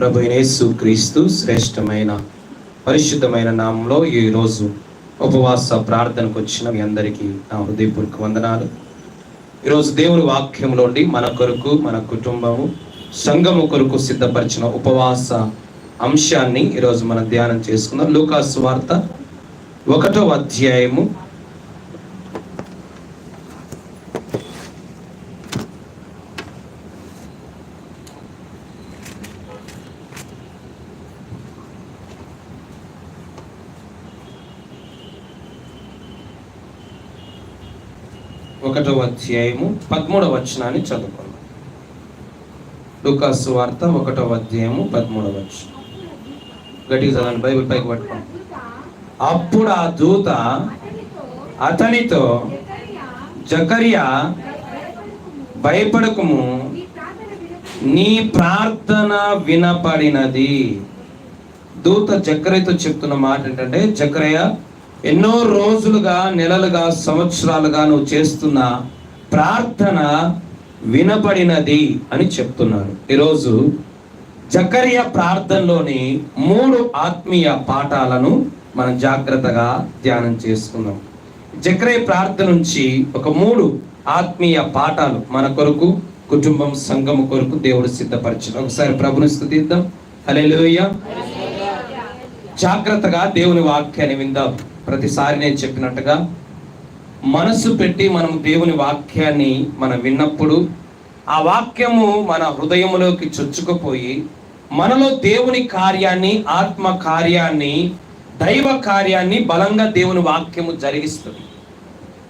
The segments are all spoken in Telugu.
ప్రభు యేసు క్రీస్తు శ్రేష్టమైన పరిశుద్ధమైన నామంలో ఈరోజు ఉపవాస ప్రార్థనకు వచ్చిన మీ అందరికీ నా హృదయపూర్వక వందనాలు. ఈరోజు దేవుని వాక్యంలోండి మన కొరకు మన కుటుంబము సంఘము కొరకు సిద్ధపరిచిన ఉపవాస అంశాన్ని ఈరోజు మనం ధ్యానం చేసుకుందాం. లూకాసు వార్త ఒకటో అధ్యాయము ఒకటో అధ్యాయము పదమూడవ వచనాన్ని చదువుకుందాం. లుకాసు వార్త ఒకటవ అధ్యాయము పదమూడవ వచనం. గట్టిగా చదవండి బైబిల్ పైకి పట్టుకోండి. అప్పుడు ఆ దూత అతనితో జకరియా భయపడకము. నీ ప్రార్థన వినపడినది. దూత జకరయ్యతో చెప్తున్న మాట ఏంటంటే జకరయ్య ఎన్నో రోజులుగా నెలలుగా సంవత్సరాలుగా నువ్వు చేస్తున్న ప్రార్థన వినపడినది అని చెప్తున్నారు. ఈరోజు జకర్య ప్రార్థనలోని మూడు ఆత్మీయ పాఠాలను మనం జాగ్రత్తగా ధ్యానం చేసుకుందాం. జకరయ్య ప్రార్థన నుంచి ఒక మూడు ఆత్మీయ పాఠాలు మన కొరకు కుటుంబం సంఘం కొరకు దేవుడు సిద్ధపరిచిన ఒకసారి ప్రభుని స్థుతిద్దాం. హల్లెలూయా. జాగ్రత్తగా దేవుని వాక్యాన్ని విందాం. ప్రతిసారి నేను చెప్పినట్టుగా మనసు పెట్టి మనం దేవుని వాక్యాన్ని మనం విన్నప్పుడు ఆ వాక్యము మన హృదయములోకి చొచ్చుకుపోయి మనలో దేవుని కార్యాన్ని ఆత్మ కార్యాన్ని దైవ కార్యాన్ని బలంగా దేవుని వాక్యము జరిగిస్తుంది.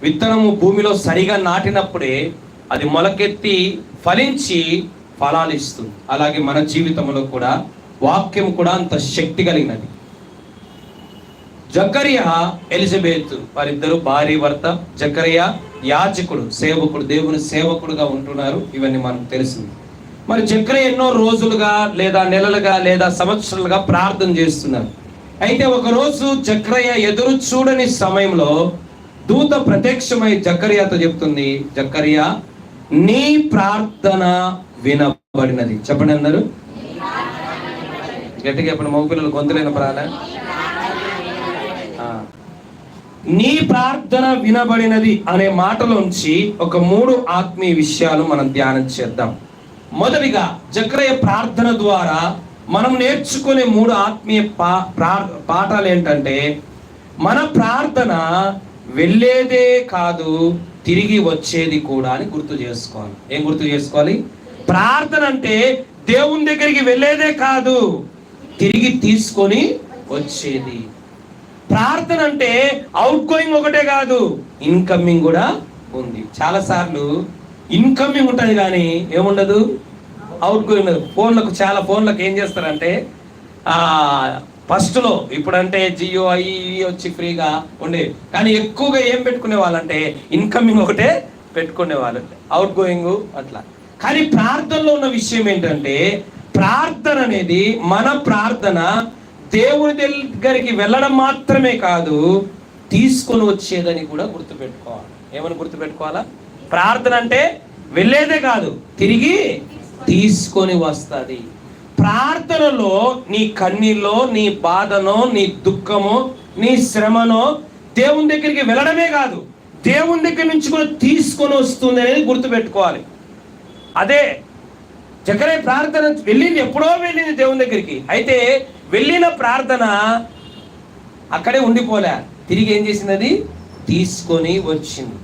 విత్తనము భూమిలో సరిగా నాటినప్పుడే అది మొలకెత్తి ఫలించి ఫలాలు ఇస్తుంది. అలాగే మన జీవితంలో కూడా వాక్యం కూడా అంత శక్తి కలిగినది. జకరియా ఎలిజబెత్ వారిద్దరు భార్య భర్త జకరియా యాచకుడు సేవకుడు దేవుని సేవకుడుగా ఉంటున్నారు. ఇవన్నీ మనకు తెలిసింది మరి జక్ర ఎన్నో రోజులుగా లేదా నెలలుగా లేదా సంవత్సరాలుగా ప్రార్థన చేస్తున్నారు. అయితే ఒక రోజు జక్రయ్య ఎదురు చూడని సమయంలో దూత ప్రత్యక్షమై జకరియాతో చెప్తుంది జక్కరియా నీ ప్రార్థన వినబడినది. చెప్పండి అందరు. గట్టిగా చెప్పండి మగ పిల్లలు గొంతులైన ప్రాణ నీ ప్రార్థన వినబడినది అనే మాటలోంచి ఒక మూడు ఆత్మీయ విషయాలు మనం ధ్యానం చేద్దాం. మొదటిగా జక్రయ ప్రార్థన ద్వారా మనం నేర్చుకునే మూడు ఆత్మీయ పా ప్రా- పాఠాలు ఏంటంటే మన ప్రార్థన వెళ్ళేదే కాదు తిరిగి వచ్చేది కూడా అని గుర్తు చేసుకోవాలి. ఏం గుర్తు చేసుకోవాలి? ప్రార్థన అంటే దేవుని దగ్గరికి వెళ్ళేదే కాదు తిరిగి తీసుకొని వచ్చేది. ప్రార్థన అంటే అవుట్ గోయింగ్ ఒకటే కాదు. ఇన్కమింగ్ కూడా ఉంది. చాలా సార్లు ఇన్కమింగ్ ఉంటుంది కానీ ఏముండదు? అవుట్ గోయింగ్ ఫోన్లకు చాలా ఫోన్లకు ఏం చేస్తారంటే ఫస్ట్లో ఇప్పుడంటే జియో అవి వచ్చి ఫ్రీగా ఉండే. కానీ ఎక్కువగా ఏం పెట్టుకునే వాళ్ళంటే ఇన్కమింగ్ ఒకటే పెట్టుకునే వాళ్ళు. అవుట్ గోయింగ్ అట్లా. కానీ ప్రార్థనలో ఉన్న విషయం ఏంటంటే ప్రార్థన అనేది మన ప్రార్థన దేవుని దగ్గరికి వెళ్ళడం మాత్రమే కాదు తీసుకొని వచ్చేదని కూడా గుర్తుపెట్టుకోవాలి. ఏమని గుర్తుపెట్టుకోవాలా? ప్రార్థన అంటే వెళ్ళేదే కాదు తిరిగి తీసుకొని వస్తుంది. ప్రార్థనలో నీ కన్నీలో నీ బాధనో నీ దుఃఖమో నీ శ్రమనో దేవుని దగ్గరికి వెళ్ళడమే కాదు దేవుని దగ్గర నుంచి కూడా తీసుకొని వస్తుంది అనేది గుర్తుపెట్టుకోవాలి. అదే చక్కరే ప్రార్థన వెళ్ళింది ఎప్పుడో వెళ్ళింది దేవుని దగ్గరికి. అయితే వెళ్ళిన ప్రార్థన అక్కడే ఉండిపోలే. తిరిగి ఏం చేసింది అది తీసుకొని వచ్చింది.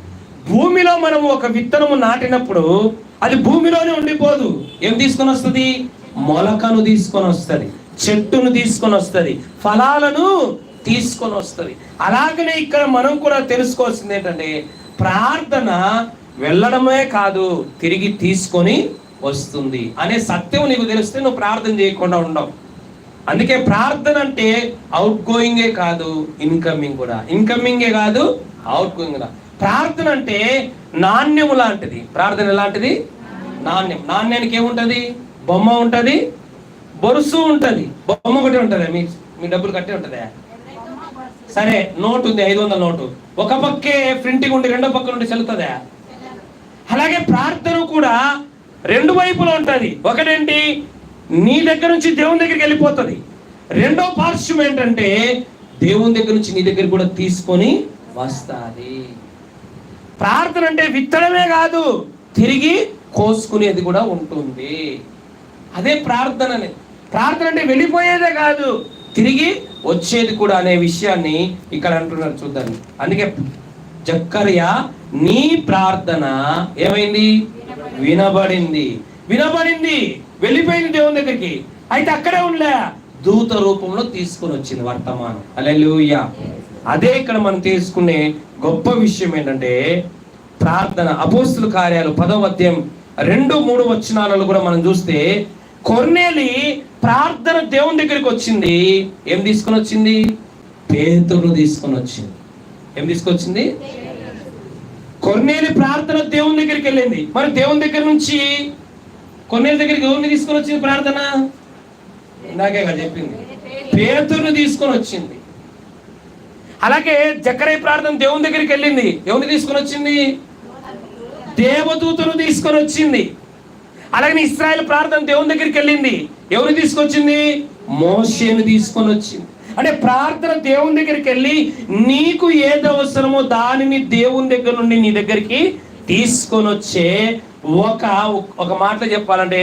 భూమిలో మనం ఒక విత్తనము నాటినప్పుడు అది భూమిలోనే ఉండిపోదు. ఏం తీసుకొని వస్తుంది? మొలకను తీసుకొని వస్తుంది చెట్టును తీసుకొని వస్తుంది ఫలాలను తీసుకొని వస్తుంది. అలాగనే ఇక్కడ మనం కూడా తెలుసుకోవాల్సింది ఏంటంటే ప్రార్థన వెళ్ళడమే కాదు తిరిగి తీసుకొని వస్తుంది. అనే సత్యం నీకు తెలిస్తే నువ్వు ప్రార్థన చేయకుండా ఉండవు. అందుకే ప్రార్థన అంటే అవుట్ గోయింగే కాదు ఇన్కమింగ్ కూడా. ఇన్కమింగే కాదు అవుట్ గోయింగ్ కూడా ప్రార్థన అంటే నాణ్యము లాంటిది. ప్రార్థన ఎలాంటిది? నాణ్యం. నాణ్యానికి ఏముంటది? బొమ్మ ఉంటుంది బొరుసు ఉంటుంది. బొమ్మ ఒకటి ఉంటుందా? మీ మీ డబ్బులు కట్టే ఉంటుందా? సరే నోటు ఉంది ఐదు వందల నోటు. ఒక పక్కే ప్రింటింగ్ ఉండి రెండో పక్క నుండి చెల్లుతుందా? అలాగే ప్రార్థన కూడా రెండు వైపులా ఉంటుంది. ఒకటేంటి? నీ దగ్గర నుంచి దేవుని దగ్గరికి వెళ్ళిపోతుంది. రెండో పార్శ్వం ఏంటంటే దేవుని దగ్గర నుంచి నీ దగ్గర కూడా తీసుకొని వస్తుంది. ప్రార్థన అంటే విత్తడమే కాదు తిరిగి కోసుకునేది కూడా ఉంటుంది. అదే ప్రార్థననే. ప్రార్థన అంటే వెళ్ళిపోయేదే కాదు తిరిగి వచ్చేది కూడా అనే విషయాన్ని ఇక్కడ అంటున్నారు చూద్దాం. అందుకే జక్కర్య నీ ప్రార్థన ఏమైంది? వినబడింది. వినబడింది. వెళ్ళిపోయింది దేవుని దగ్గరికి. అయితే అక్కడే ఉండలే. దూత రూపంలో తీసుకొని వచ్చింది వర్తమానం. అలెలుయ అదే ఇక్కడ మనం తీసుకునే గొప్ప విషయం ఏంటంటే ప్రార్థన అపోస్తుల కార్యాలు పదవ అధ్యాయం రెండు మూడు వచనాలలో కూడా మనం చూస్తే కొర్నేలి ప్రార్థన దేవుని దగ్గరికి వచ్చింది. ఏం తీసుకొని వచ్చింది? పేతురు తీసుకొని వచ్చింది. ఏం తీసుకొచ్చింది కొర్నేలి ప్రార్థన దేవుని దగ్గరికి వెళ్ళింది. మరి దేవుని దగ్గర నుంచి కొన్నేళ్ళ దగ్గరికి ఎవరిని తీసుకొని వచ్చింది ప్రార్థన? ఇందాకే కదా చెప్పింది. పేతురుని తీసుకొని వచ్చింది. అలాగే జకరయ్య ప్రార్థన దేవుని దగ్గరికి వెళ్ళింది. ఎవరిని తీసుకొని వచ్చింది? దేవదూతను తీసుకొని వచ్చింది. అలాగే ఇస్రాయల్ ప్రార్థన దేవుని దగ్గరికి వెళ్ళింది. ఎవరిని తీసుకొచ్చింది మోసేను తీసుకొని వచ్చింది. అంటే ప్రార్థన దేవుని దగ్గరికి వెళ్ళి నీకు ఏది అవసరమో దానిని దేవుని దగ్గర నుండి నీ దగ్గరికి తీసుకొని వచ్చే ఒక ఒక మాటలో చెప్పాలంటే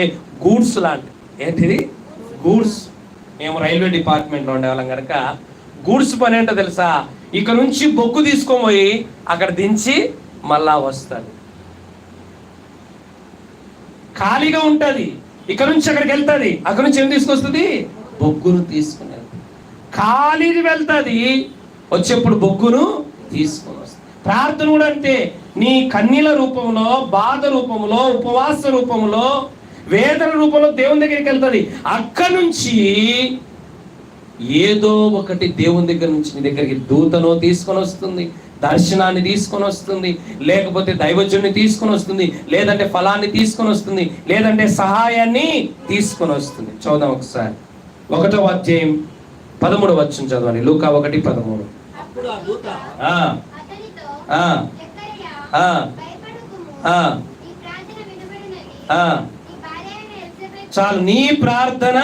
గూడ్స్ లాంటి. ఏంటిది? గూడ్స్. మేము రైల్వే డిపార్ట్మెంట్లో ఉండేవాళ్ళం కనుక గూడ్స్ పని ఏంటో తెలుసా? ఇక్కడ నుంచి బొగ్గు తీసుకొని పోయి అక్కడ దించి మళ్ళా వస్తాడు ఖాళీగా ఉంటుంది. ఇక్కడ నుంచి అక్కడికి వెళ్తుంది. అక్కడ నుంచి ఏం తీసుకొస్తుంది? బొగ్గును తీసుకుని వెళ్తుంది. ఖాళీది వెళ్తుంది. వచ్చేప్పుడు బొగ్గును తీసుకొని ప్రార్థన కూడా అంతే నీ కన్నీల రూపంలో బాధ రూపంలో ఉపవాస రూపంలో వేదన రూపంలో దేవుని దగ్గరికి వెళ్తుంది. అక్కడ నుంచి ఏదో ఒకటి దేవుని దగ్గర నుంచి నీ దగ్గరికి దూతను తీసుకొని వస్తుంది దర్శనాన్ని తీసుకొని వస్తుంది లేకపోతే దైవజుని తీసుకొని వస్తుంది లేదంటే ఫలాన్ని తీసుకొని వస్తుంది లేదంటే సహాయాన్ని తీసుకొని వస్తుంది. చూద్దాం ఒకసారి. ఒకటో అధ్యాయం పదమూడు వచ్చిన చదవండి. లూకా ఒకటి పదమూడు. చాలు నీ ప్రార్థన.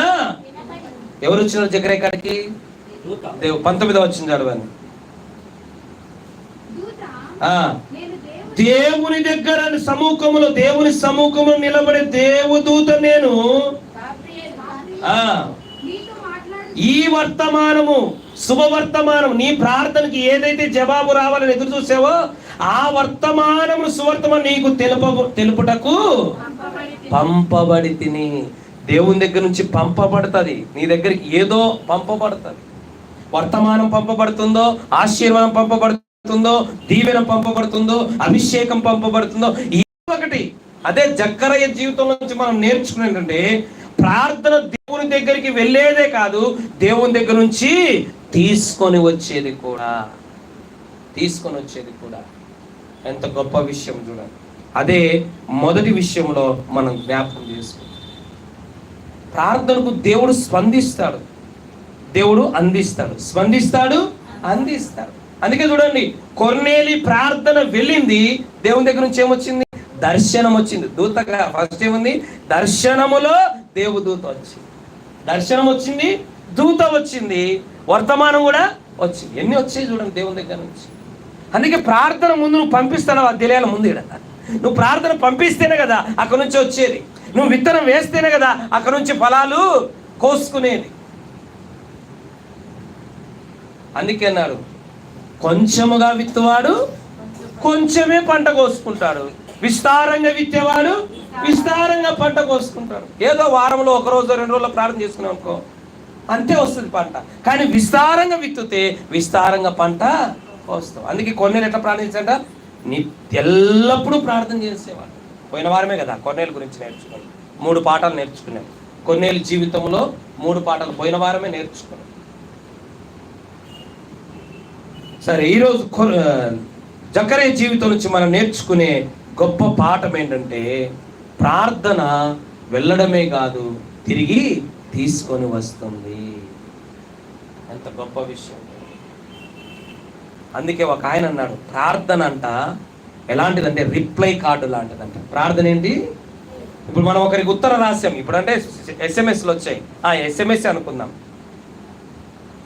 ఎవరు వచ్చిన జగరే కాడికి? దూత. దేవు పంతొమ్మిదో వచ్చిన చదవండి దూత, ఆ. నేను దేవుని దేవుని దగ్గర సముఖములో దేవుని సముఖములో నిలబడే దేవదూత నేను. గాబ్రియేల్, ఆ. నీతో మాట్లాడు. ఈ వర్తమానము శుభవర్తమానం. నీ ప్రార్థనకి ఏదైతే జవాబు రావాలని ఎదురు చూసావో ఆ వర్తమానము సువర్తమానం నీకు తెలుప తెలుపుటకు పంపబడి తిని దేవుని దగ్గర నుంచి పంపబడుతుంది. నీ దగ్గరికి ఏదో పంపబడుతుంది. వర్తమానం పంపబడుతుందో ఆశీర్వాదం పంపబడుతుందో దీవెన పంపబడుతుందో అభిషేకం పంపబడుతుందో ఒకటి. అదే జక్కరయ్య జీవితం నుంచి మనం నేర్చుకునేటంటే ప్రార్థన దేవుని దగ్గరికి వెళ్ళేదే కాదు దేవుని దగ్గర నుంచి తీసుకొని వచ్చేది కూడా తీసుకొని వచ్చేది కూడా ఎంత గొప్ప విషయం చూడండి. అదే మొదటి విషయంలో మనం జ్ఞాపకం చేసుకుంటాం ప్రార్థనకు దేవుడు స్పందిస్తాడు. దేవుడు అందిస్తాడు. స్పందిస్తాడు అందిస్తాడు. అందుకే చూడండి కొన్నేలి ప్రార్థన వెళ్ళింది దేవుని దగ్గర నుంచి ఏమొచ్చింది? దర్శనం వచ్చింది. దూతగా ఫస్ట్ ఏముంది? దర్శనములో దేవుదూత వచ్చింది. దర్శనం వచ్చింది దూత వచ్చింది. వర్తమానం కూడా వచ్చింది ఎన్ని వచ్చాయి చూడండి దేవుని దగ్గర నుంచి. అందుకే ప్రార్థన ముందు నువ్వు పంపిస్తానో అది తెలియాలి ముందు ఇక్కడ నువ్వు ప్రార్థన పంపిస్తేనే కదా అక్కడ నుంచి వచ్చేది. నువ్వు విత్తనం వేస్తేనే కదా అక్కడ నుంచి ఫలాలు కోసుకునేది. అందుకే అన్నారు కొంచెముగా విత్తువాడు కొంచెమే పంట కోసుకుంటాడు. విస్తారంగా విత్తేవాడు విస్తారంగా పంట కోసుకుంటాడు. ఏదో వారంలో ఒక రోజు రెండు రోజులు ప్రార్థన చేసుకున్నాం అనుకో అంతే వస్తుంది పంట. కానీ విస్తారంగా విత్తుతే విస్తారంగా పంట వస్తాం అందుకే కొన్నేలు ఎట్లా ప్రార్థించంట నీ ఎల్లప్పుడూ ప్రార్థన చేసేవాడు పోయిన వారమే కదా కొన్నేళ్ళ గురించి నేర్చుకున్నాం. మూడు పాఠాలు నేర్చుకున్నాం. కొన్నేళ్ళ జీవితంలో మూడు పాఠాలు పోయిన వారమే నేర్చుకున్నాం. సరే ఈరోజు కొ- జకరే జీవితం నుంచి మనం నేర్చుకునే గొప్ప పాఠం ఏంటంటే ప్రార్థన వెళ్ళడమే కాదు తిరిగి తీసుకొని వస్తుంది. ఎంత గొప్ప విషయం. అందుకే ఒక ఆయన అన్నాడు ప్రార్థన అంట ఎలాంటిదంటే రిప్లై కార్డు లాంటిదంట. ప్రార్థన ఏంటి? ఇప్పుడు మనం ఒకరికి ఉత్తరం రాసాం ఇప్పుడు అంటే ఎస్ఎంఎస్లు వచ్చాయి. ఆ ఎస్ఎంఎస్ అనుకుందాం.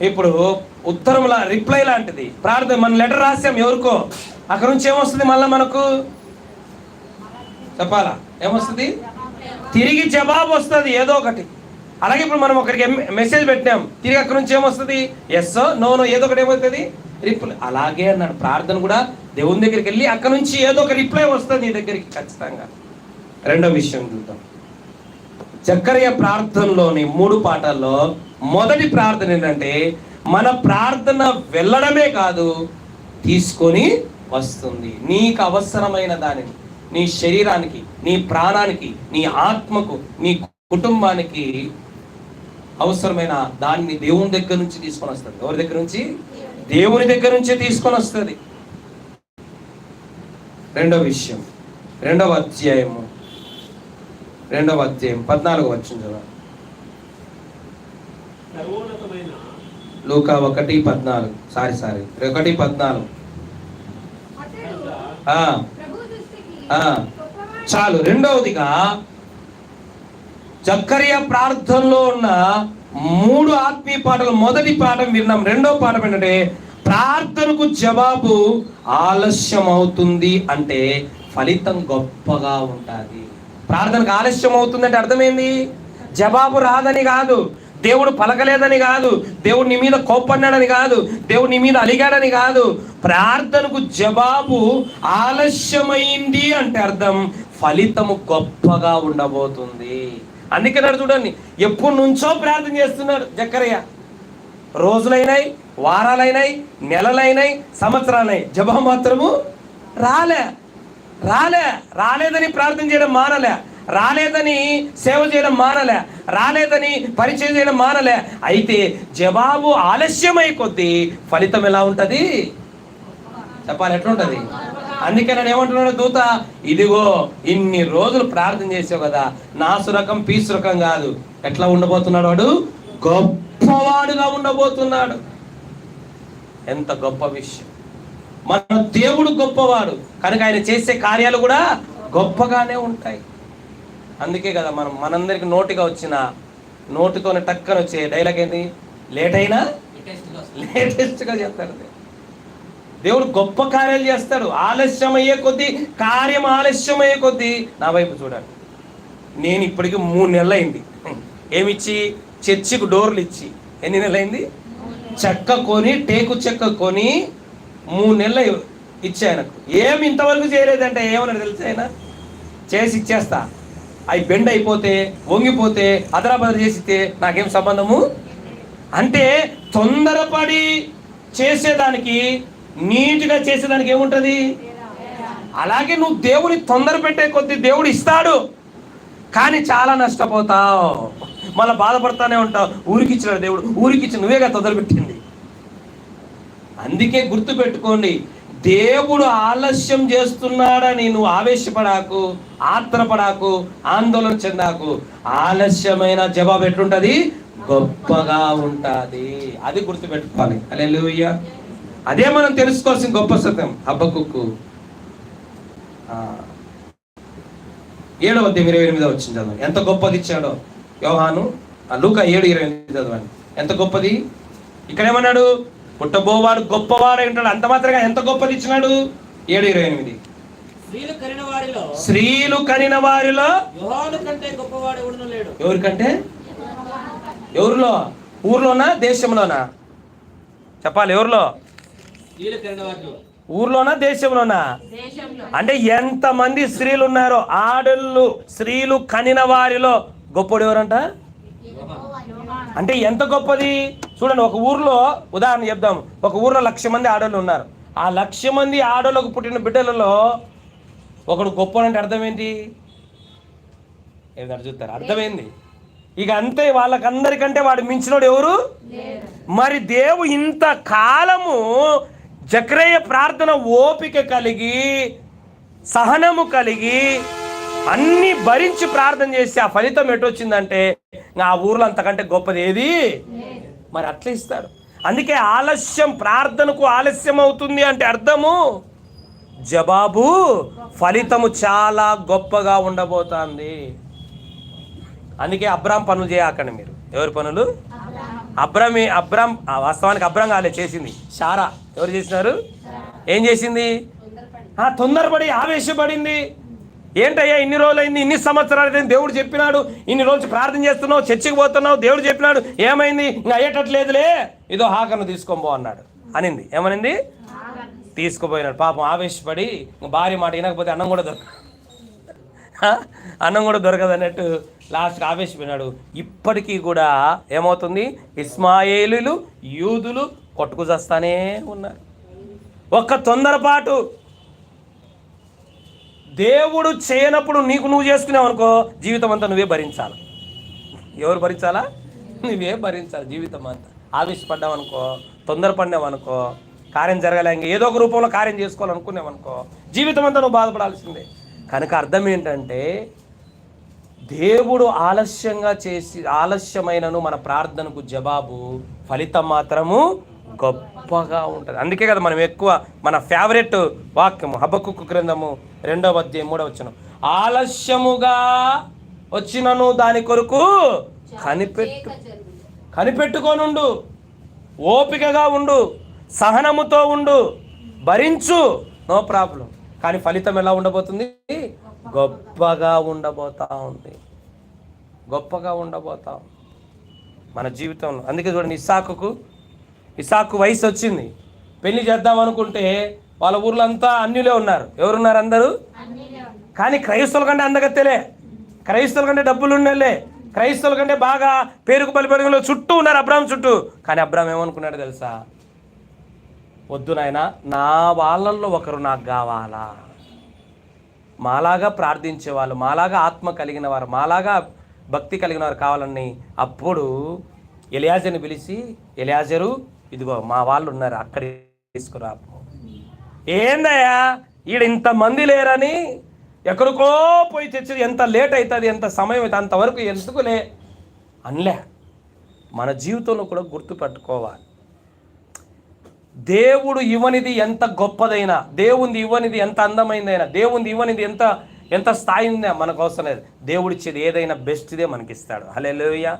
ఇప్పుడు ఉత్తరం రిప్లై లాంటిది. ప్రార్థన మన లెటర్ రాసాం ఎవరికో? అక్కడ నుంచి ఏమొస్తుంది మళ్ళీ మనకు? చెప్పాలా? ఏమొస్తుంది? తిరిగి జవాబు వస్తుంది ఏదో ఒకటి. అలాగే ఇప్పుడు మనం ఒకరికి మెసేజ్ పెట్టినాం. తిరిగి అక్కడ నుంచి ఏమొస్తుంది? ఎస్ నో నో ఏదో ఒకటి ఏమవుతుంది రిప్లై అలాగే అన్నాడు. ప్రార్థన కూడా దేవుని దగ్గరికి వెళ్ళి అక్కడ నుంచి ఏదో ఒక రిప్లై వస్తుంది నీ దగ్గరికి. ఖచ్చితంగా. రెండో విషయం చూద్దాం. చక్కరయ్య ప్రార్థనలోని మూడు పాఠాల్లో మొదటి ప్రార్థన ఏంటంటే మన ప్రార్థన వెళ్ళడమే కాదు తీసుకొని వస్తుంది. నీకు అవసరమైన దానిని నీ శరీరానికి నీ ప్రాణానికి నీ ఆత్మకు నీ కుటుంబానికి అవసరమైన దాన్ని దేవుని దగ్గర నుంచి తీసుకొని వస్తుంది. ఎవరి దగ్గర నుంచి? దేవుని దగ్గర నుంచే తీసుకొని వస్తుంది. రెండో విషయం. రెండవ అధ్యాయము. రెండవ అధ్యాయం. పద్నాలుగు వచ్చిన లూకా ఒకటి పద్నాలుగు. Sorry sorry. ఒకటి పద్నాలుగు. అతడు ఆ, ప్రభు దృష్టికి ఆ. గొప్పవాడు చాలు. రెండవదిగా జక్కర్య ప్రార్థనలో ఉన్న మూడు ఆత్మీయ పాటలు. మొదటి పాఠం విన్నాం. రెండో పాఠం ఏంటంటే ప్రార్థనకు జవాబు ఆలస్యం అవుతుంది అంటే ఫలితం గొప్పగా ఉంటుంది. ప్రార్థనకు ఆలస్యం అవుతుంది అంటే అర్థమైంది? జవాబు రాదని కాదు. దేవుడు పలకలేదని కాదు. దేవుడు నీ మీద కోప్పన్నాడని కాదు. దేవుడు నీ మీద అలిగాడని కాదు. ప్రార్థనకు జవాబు ఆలస్యమైంది అంటే అర్థం ఫలితము గొప్పగా ఉండబోతుంది. అందుకన్నాడు చూడండి ఎప్పటి నుంచో ప్రార్థన చేస్తున్నాడు జక్కరయ్య. రోజులైనాయి వారాలైనాయి నెలలైనాయి సంవత్సరాలై జపం మాత్రము రాలే. రాలే. రాలేదని ప్రార్థన చేయడం మానలే. రాలేదని సేవ చేయడం మానలే. రాలేదని పరిచయం చేయడం మానలే. అయితే జవాబు ఆలస్యమై కొద్దీ ఫలితం ఎలా ఉంటుంది? చెప్పాలి ఉంటుంది అందుకే నేను ఏమంటున్నాడు దూత? ఇదిగో ఇన్ని రోజులు ప్రార్థన చేసావు కదా నాసు రకం పీసు రకం కాదు. ఎట్లా ఉండబోతున్నాడు వాడు? గొప్పవాడుగా ఉండబోతున్నాడు. ఎంత గొప్ప విషయం. మన దేవుడు గొప్పవాడు కనుక ఆయన చేసే కార్యాలు కూడా గొప్పగానే ఉంటాయి. అందుకే కదా మనం మనందరికి నోటిగా వచ్చిన నోటితోనే టక్కన వచ్చే డైలాగ్ ఏంటి? లేట్ అయినా లేటెస్ట్గా చెప్తాడు దేవుడు. గొప్ప కార్యాలు చేస్తాడు. ఆలస్యం అయ్యే కొద్దీ కార్యం ఆలస్యం అయ్యే కొద్దీ నా వైపు చూడండి నేను ఇప్పటికి మూడు నెలలు అయింది ఏమిచ్చి? చర్చికి డోర్లు ఇచ్చి. ఎన్ని నెలలు అయింది చెక్క కొని టేకు చెక్క కొని మూడు నెలలు ఇచ్చి ఆయనకు. ఏమి ఇంతవరకు చేయలేదంటే ఏమన్నా తెలుసా ఆయన? చేసి ఇచ్చేస్తా. అవి బెండ్ అయిపోతే వంగిపోతే అదరాబదర చేసితే నాకేం సంబంధము? అంటే తొందరపడి చేసేదానికి నీట్గా చేసేదానికి ఏముంటది? అలాగే నువ్వు దేవుని తొందర పెట్టే కొద్దీ దేవుడు ఇస్తాడు. కానీ చాలా నష్టపోతావు. మళ్ళీ బాధపడతానే ఉంటావు. ఊరికిచ్చినాడు దేవుడు. ఊరికిచ్చి నువ్వేగా తొందర పెట్టింది. అందుకే గుర్తు పెట్టుకోండి. దేవుడు ఆలస్యం చేస్తున్నాడని నువ్వు ఆవేశపడాకు ఆత్రపడాకు ఆందోళన చెందాకు. ఆలస్యమైన జవాబు ఎట్లుంటది? గొప్పగా ఉంటుంది. అది గుర్తు పెట్టుకోవాలి. అలెలుయ్య అదే మనం తెలుసుకోవాల్సిన గొప్ప సత్యం హబ్బకుక్కు. ఏడవ ఇరవై ఎనిమిదో వచ్చింది చదవండి. ఎంత గొప్పది ఇచ్చాడో. యోహాను లూకా ఏడు ఇరవై ఎనిమిది చదవండి. ఎంత గొప్పది? ఇక్కడ ఏమన్నాడు? పుట్టబోవాడు గొప్పవాడై ఉంటాడు. అంత మాత్రంగా ఎంత గొప్పది ఇచ్చినాడు? ఏడు ఇరవై ఎనిమిది. స్త్రీలు కనిన వారిలో ఎవరికంటే? ఎవరిలో? ఊర్లోనా? దేశంలోనా? చెప్పాలి ఎవరిలో? ఊర్లోనా దేశంలోనా? అంటే ఎంతమంది స్త్రీలు ఉన్నారో ఆడళ్ళు స్త్రీలు కనిన వారిలో గొప్పడు ఎవరంట? అంటే ఎంత గొప్పది? చూడండి ఒక ఊర్లో ఉదాహరణ చెప్దాం. ఒక ఊర్లో లక్ష మంది ఆడోళ్ళు ఉన్నారు. ఆ లక్ష మంది ఆడోళ్ళకు పుట్టిన బిడ్డలలో ఒకడు గొప్పడు అంటే అర్థం ఏంటి? ఏదో చూస్తారు. అర్థమైంది ఇక అంతే వాళ్ళకందరికంటే వాడు మించినోడు ఎవరు? మరి దేవు ఇంత కాలము జక్రయ్య ప్రార్థన ఓపిక కలిగి సహనము కలిగి అన్ని భరించి ప్రార్థన చేసి ఆ ఫలితం ఎటొచ్చిందంటే ఆ ఊర్లో అంతకంటే గొప్పది ఏది? మరి అట్లా ఇస్తాడు అందుకే ఆలస్యం ప్రార్థనకు ఆలస్యం అవుతుంది అంటే అర్థము? జవాబు ఫలితము చాలా గొప్పగా ఉండబోతోంది. అందుకే అబ్రాం పనులు చేయకండి మీరు. ఎవరి పనులు? అబ్రామి అబ్రాం ఆ, వాస్తవానికి అబ్రాం కాలే చేసింది. షారా ఎవరు చేసినారు? ఏం చేసింది? ఆ, తొందరపడి ఆవేశపడింది. ఏంటయ్యా ఇన్ని రోజులైంది ఇన్ని సంవత్సరాలు అయింది దేవుడు చెప్పినాడు. ఇన్ని రోజులు ప్రార్థన చేస్తున్నావు చర్చికి పోతున్నావు దేవుడు చెప్పినాడు. ఏమైంది? ఇంకా అయ్యేటట్లేదులే. ఇదో హాకను తీసుకొని పో అన్నాడు. అనింది. ఏమనింది? తీసుకుపోయినాడు. పాపం ఆవేశపడి ఇంక భార్య మాట వినకపోతే అన్నం కూడా దొరక? అన్నం కూడా దొరకదు అన్నట్టు లాస్ట్కి ఆవేశపోయినాడు ఇప్పటికీ కూడా ఏమవుతుంది? ఇస్మాయేలులు యూదులు కొట్టుకుజస్తానే ఉన్నారు. ఒక్క తొందరపాటు. దేవుడు చేయనప్పుడు నీకు నువ్వు చేసుకున్నావు అనుకో జీవితం అంతా నువ్వే భరించాలి. ఎవరు భరించాలా? నువ్వే భరించాలి జీవితం అంతా. ఆవేశపడ్డావు అనుకో తొందరపడినావు అనుకో కార్యం జరగలే ఇంకా ఏదో ఒక రూపంలో కార్యం చేసుకోవాలనుకున్నావు అనుకో జీవితం అంతా నువ్వు బాధపడాల్సిందే. కనుక అర్థం ఏంటంటే దేవుడు ఆలస్యంగా చేసి ఆలస్యమైనను మన ప్రార్థనకు జవాబు ఫలితం మాత్రము గొప్పగా ఉంటుంది. అందుకే కదా మనం ఎక్కువ మన ఫేవరెట్ వాక్యము హబక్కు గ్రంథము రెండవ అధ్యాయం మూడవ వచ్చిన ఆలస్యముగా వచ్చినను దాని కొరకు కనిపెట్టు కనిపెట్టుకోనుండు ఓపికగా ఉండు సహనముతో ఉండు భరించు నో ప్రాబ్లం. కానీ ఫలితం ఎలా ఉండబోతుంది? గొప్పగా ఉండబోతా ఉంది. గొప్పగా ఉండబోతా ఉంది. మన జీవితంలో. అందుకే చూడండి ఇసాకుకు ఇసాకు వయసు వచ్చింది. పెళ్ళి చేద్దాం అనుకుంటే వాళ్ళ ఊర్లో అంతా అన్యులే ఉన్నారు. ఎవరున్నారు అందరూ? కానీ క్రైస్తవుల కంటే అందగత్తెలే. క్రైస్తవుల కంటే డబ్బులు ఉండలే క్రైస్తవుల కంటే బాగా పేరుకు బలిపరుగులో చుట్టూ ఉన్నారు అబ్రాహం చుట్టూ. కానీ అబ్రాహం ఏమనుకున్నాడు తెలుసా? వద్దు నాయన నా వాళ్ళల్లో ఒకరు నాకు కావాలా? మాలాగా ప్రార్థించే వాళ్ళు మాలాగా ఆత్మ కలిగిన వారు మాలాగా భక్తి కలిగిన వారు కావాలని అప్పుడు ఎలియాజర్ని పిలిచి ఎలియాజరు ఇదిగో మా వాళ్ళు ఉన్నారు అక్కడ తీసుకురా. ఏందయ్యా? ఈడ ఇంతమంది లేరని? ఎక్కడికో పోయి తెచ్చి ఎంత లేట్ అవుతుంది ఎంత సమయం అవుతుంది అంతవరకు ఎందుకులే అనలే. మన జీవితంలో కూడా గుర్తుపెట్టుకోవాలి. దేవుడు ఇవ్వనిది ఎంత గొప్పదైనా దేవుని ఇవ్వనిది ఎంత అందమైందైనా దేవుని ఇవ్వనిది ఎంత ఎంత స్థాయి ఉందా మనకు అవసరం లేదు. దేవుడిచ్చేది ఏదైనా బెస్ట్దే మనకి ఇస్తాడు లోయ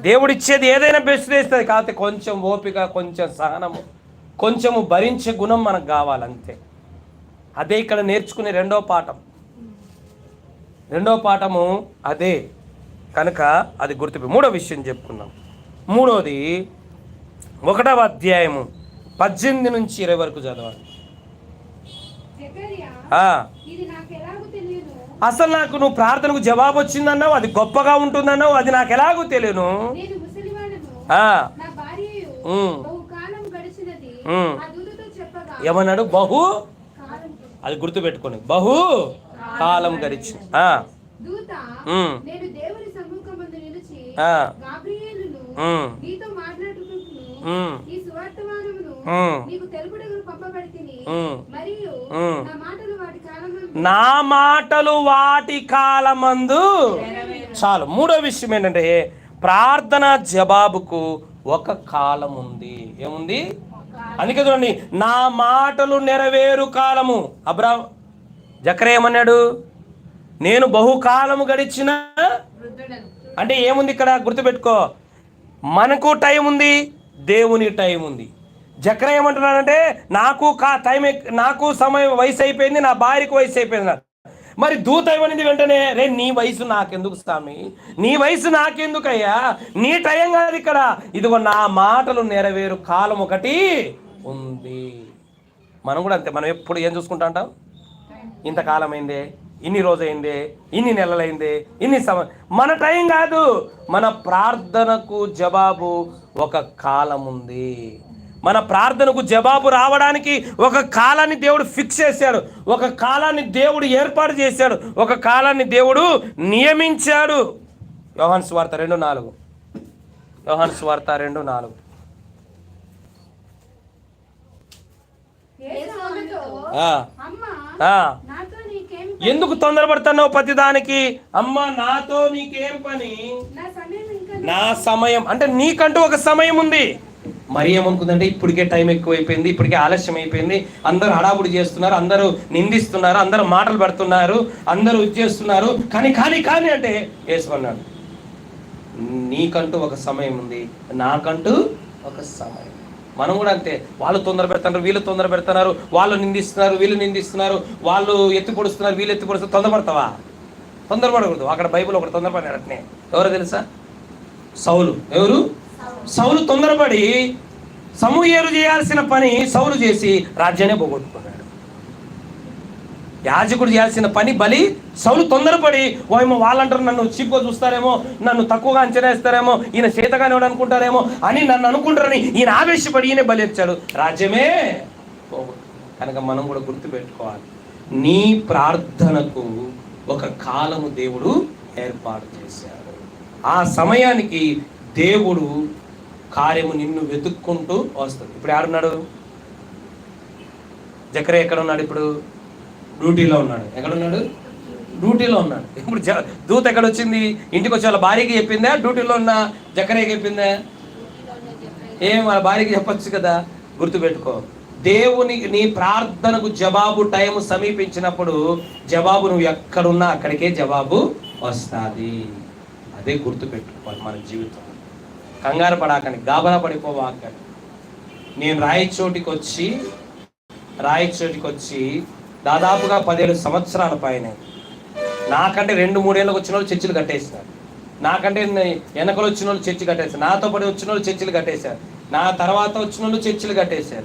దేవుడిచ్చేది ఏదైనా బెస్ట్దే ఇస్తుంది కాకపోతే కొంచెం ఓపిక కొంచెం సహనము కొంచెము భరించే గుణం మనకు కావాలంతే. అదే ఇక్కడ నేర్చుకునే రెండో పాఠం. రెండో పాఠము అదే. కనుక అది గుర్తు మూడో విషయం చెప్పుకుందాం. మూడోది ఒకటవ అధ్యాయము. పద్దెనిమిది నుంచి ఇరవై వరకు చదవాలి. అసలు నాకు నువ్వు ప్రార్థనకు జవాబు వచ్చిందన్నావు అది గొప్పగా ఉంటుందన్నావు అది నాకు ఎలాగో తెలియను. ఏమన్నాడు? బహు అది గుర్తుపెట్టుకోండి. బహు కాలం గడిచి ఆ, దేవుని నా మాటలు వాటి కాలమందు చాలు. మూడో విషయం ఏంటంటే ప్రార్థన జవాబుకు ఒక కాలం ఉంది. ఏముంది? అందుకే చూడండి నా మాటలు నెరవేరు కాలము. అబ్రా జకర ఏమన్నాడు? నేను బహుకాలము గడిచిన అంటే ఏముంది ఇక్కడ? గుర్తుపెట్టుకో. మనకు టైం ఉంది దేవుని టైం ఉంది. జక్ర ఏమంటున్నాడంటే నాకు కా టైం నాకు సమయం వయసు అయిపోయింది నా భార్యకు వయసు అయిపోయింది నాకు మరి దూత ఏమనింది వెంటనే రే నీ వయసు నాకెందుకు స్వామి? నీ వయసు నాకెందుకయ్యా? నీ టైం కాదు ఇక్కడ. ఇదిగో నా మాటలు నెరవేరు కాలం ఒకటి ఉంది. మనం కూడా అంతే మనం ఎప్పుడు ఏం చూసుకుంటా అంటాం ఇంతకాలం అయిందే ఇన్ని రోజైందే ఇన్ని నెలలైందే ఇన్ని సమ మన టైం కాదు మన ప్రార్థనకు జవాబు ఒక కాలం ఉంది. మన ప్రార్థనకు జవాబు రావడానికి ఒక కాలాన్ని దేవుడు ఫిక్స్ చేశాడు. ఒక కాలాన్ని దేవుడు ఏర్పాటు చేశాడు. ఒక కాలాన్ని దేవుడు నియమించాడు. యోహాన్ స్వార్త రెండు నాలుగు. యోహాన్ స్వార్త రెండు నాలుగు. ఎందుకు తొందరపడుతున్నావు ప్రతిదానికి? అమ్మ నాతో నీకేం పని? నా సమయం. అంటే నీకంటూ ఒక సమయం ఉంది. మరి ఏమనుకుందంటే ఇప్పటికే టైం ఎక్కువైపోయింది ఇప్పటికే ఆలస్యం అయిపోయింది అందరూ హడావుడి చేస్తున్నారు అందరూ నిందిస్తున్నారు అందరూ మాటలు పెడుతున్నారు అందరూ చేస్తున్నారు. కానీ కానీ కానీ అంటే వేసుకున్నాడు నీకంటూ ఒక సమయం ఉంది నాకంటూ ఒక సమయం మనం కూడా అంతే వాళ్ళు తొందర పెడుతున్నారు వీళ్ళు తొందర పెడుతున్నారు వాళ్ళు నిందిస్తున్నారు వీళ్ళు నిందిస్తున్నారు వాళ్ళు ఎత్తి పొడుస్తున్నారు వీళ్ళు ఎత్తి పొడుస్తున్నారు తొందరపడతావా? తొందరపడకూడదు. అక్కడ బైబిల్ ఒకటి తొందరపడినాడు అట్నే. ఎవరో తెలుసా? సౌలు. ఎవరు? సౌలు తొందరపడి సమూహేరు చేయాల్సిన పని సౌలు చేసి రాజ్యాన్ని పోగొట్టుకున్నాడు. యాజకుడు చేయాల్సిన పని బలి సౌలు తొందరపడి ఓయేమో వాళ్ళంటారు నన్ను చీప్గా చూస్తారేమో నన్ను తక్కువగా అంచనా వేస్తారేమో ఈయన చేతగానే అనుకుంటారేమో అని నన్ను అనుకుంటారని ఈయన ఆవేశపడి ఈయన బలి ఇచ్చాడు రాజ్యమే కనుక మనం కూడా గుర్తుపెట్టుకోవాలి. నీ ప్రార్థనకు ఒక కాలము దేవుడు ఏర్పాటు చేశాడు. ఆ సమయానికి దేవుడు కార్యము నిన్ను వెతుక్కుంటూ వస్తుంది ఇప్పుడు ఎవరున్నాడు జకరే ఎక్కడ ఉన్నాడు ఇప్పుడు? డ్యూటీలో ఉన్నాడు. ఎక్కడ ఉన్నాడు? డ్యూటీలో ఉన్నాడు. ఇప్పుడు జ- దూత ఎక్కడ వచ్చింది? ఇంటికి వచ్చి వాళ్ళ భార్యకి చెప్పిందా? డ్యూటీలో ఉన్న జకరేకి చెప్పిందా? ఏం వాళ్ళ భార్యకి చెప్పచ్చు కదా? గుర్తుపెట్టుకో. దేవుని నీ ప్రార్థనకు జవాబు టైం సమీపించినప్పుడు జవాబు నువ్వు ఎక్కడున్నా అక్కడికే జవాబు వస్తుంది. అదే గుర్తుపెట్టుకోవాలి మన జీవితం. కంగారు పడాకండి గాబరా పడిపోవాకని నేను రాయచోటికి వచ్చి రాయచోటికి వచ్చి దాదాపుగా పదిహేడు సంవత్సరాల పైన నాకంటే రెండు మూడేళ్ళకి వచ్చిన వాళ్ళు చర్చిలు కట్టేసినారు నాకంటే వెనకలు వచ్చిన వాళ్ళు చర్చి కట్టేశారు. నాతో పాటు వచ్చిన వాళ్ళు చర్చిలు కట్టేశారు. నా తర్వాత వచ్చిన వాళ్ళు చర్చిలు కట్టేశారు.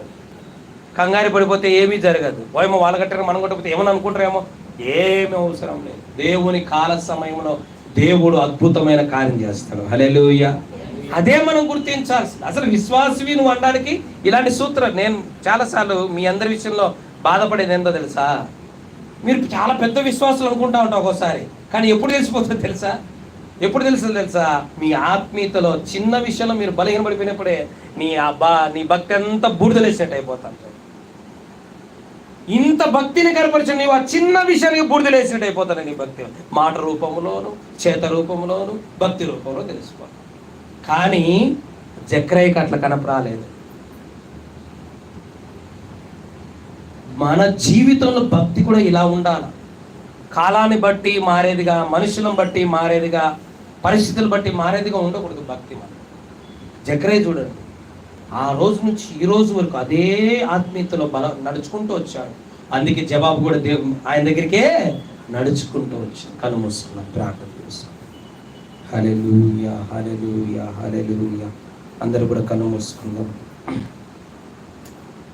కంగారు పడిపోతే ఏమీ జరగదు. ఓయేమో వాళ్ళు కట్టారు మనం కొట్టకపోతే ఏమని అనుకుంటారేమో? ఏమి అవసరం లేదు. దేవుని కాల సమయంలో దేవుడు అద్భుతమైన కార్యం చేస్తాడు. హల్లెలూయా. అదే మనం గుర్తించాల్సింది. అసలు విశ్వాసవి నువ్వు అనడానికి ఇలాంటి సూత్రం నేను చాలాసార్లు మీ అందరి విషయంలో బాధపడేది ఏందో తెలుసా? మీరు చాలా పెద్ద విశ్వాసాలు అనుకుంటా ఉంటాం ఒక్కోసారి. కానీ ఎప్పుడు తెలిసిపోతుందో తెలుసా? ఎప్పుడు తెలుస్తుంది తెలుసా? మీ ఆత్మీయతలో చిన్న విషయంలో మీరు బలహీనపడిపోయినప్పుడే నీ అబ్బా నీ భక్తి అంతా బూడిదలేసినట్టు అయిపోతాను ఇంత భక్తిని కనపరిచిన నీవు ఆ చిన్న విషయానికి బూడిదలేసినట్టు అయిపోతాను నీ భక్తి మాట రూపంలోను చేత రూపంలోను భక్తి రూపంలో తెలుసుకోవాలి. కానీ జక్రయ్యకి అట్లా కనపరాలేదు. మన జీవితంలో భక్తి కూడా ఇలా ఉండాలి. కాలాన్ని బట్టి మారేదిగా మనుషులను బట్టి మారేదిగా పరిస్థితులు బట్టి మారేదిగా ఉండకూడదు భక్తి మనం. జక్రయ్య చూడండి ఆ రోజు నుంచి ఈ రోజు వరకు అదే ఆత్మీయతలో బల నడుచుకుంటూ వచ్చాడు. అందుకే జవాబు కూడా దేవు ఆయన దగ్గరికే నడుచుకుంటూ వచ్చాడు. కనుమూసుకున్నాం ప్రార్థన. హలెలుయా హలెలుయా హలెలుయా అందరూ కూడా కన్ను మూసుకుందాం.